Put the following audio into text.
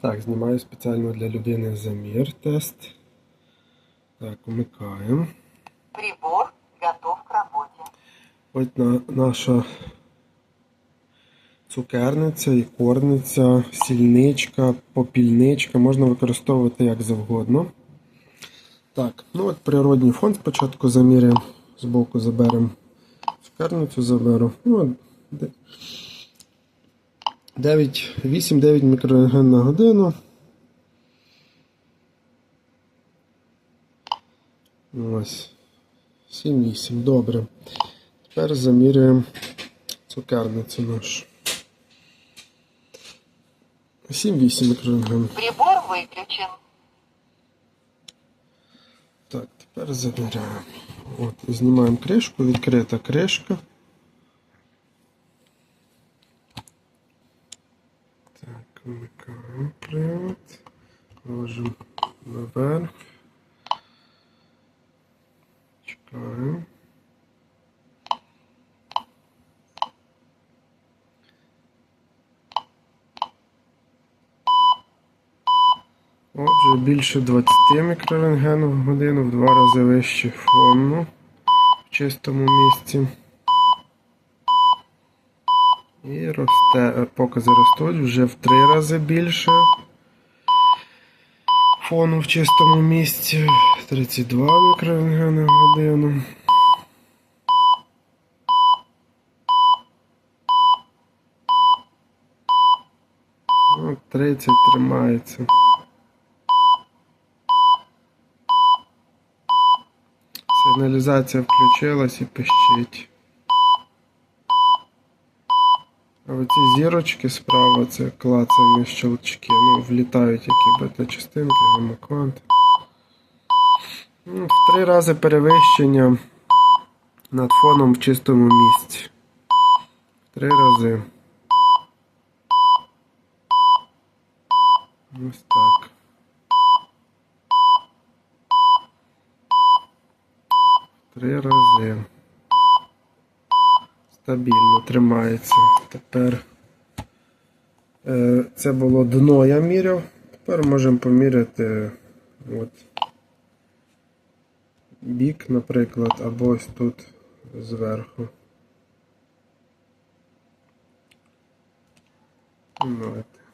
Так, знімаю спеціально для людини замір тест. Так, вмикаємо. Прибор готов к работе. Ось на, наша цукерниця, ікорниця, сільничка, попільничка. Можна використовувати як завгодно. Так, ну от природній фон спочатку заміряємо. Збоку заберемо цукерницю, заберу. Ну, от де- 9, 8-9 мікрорентген на годину. Ось. 7-8. Добре. Тепер заміряємо цукерницю нашу. 7-8 мікрорентген. Прибор выключен. Так, тепер заміряємо. От, знімаємо кришку, відкрита кришка. Так, вмикаємо привод. Ложимо наверх. Чекаємо. Отже, більше 20 мікрорентгенів в годину, в два рази вище фону в чистому місці. І росте, е, покази ростуть вже в три рази більше. Фону в чистому місці 32 мікрорентгени в годину. Ну, 30 тримається. Сигналізація включилась і пищить. Оці зірочки справа це клацані щелчки. Ну, влітають які бета-частинки, гамакванти. Ну, в три рази перевищення над фоном в чистому місці. В три рази. Ось так. В Три рази. Стабільно тримається. Тепер е, це було дно я міряв. Тепер можемо поміряти от, бік, наприклад, або ось тут зверху. Ну, от.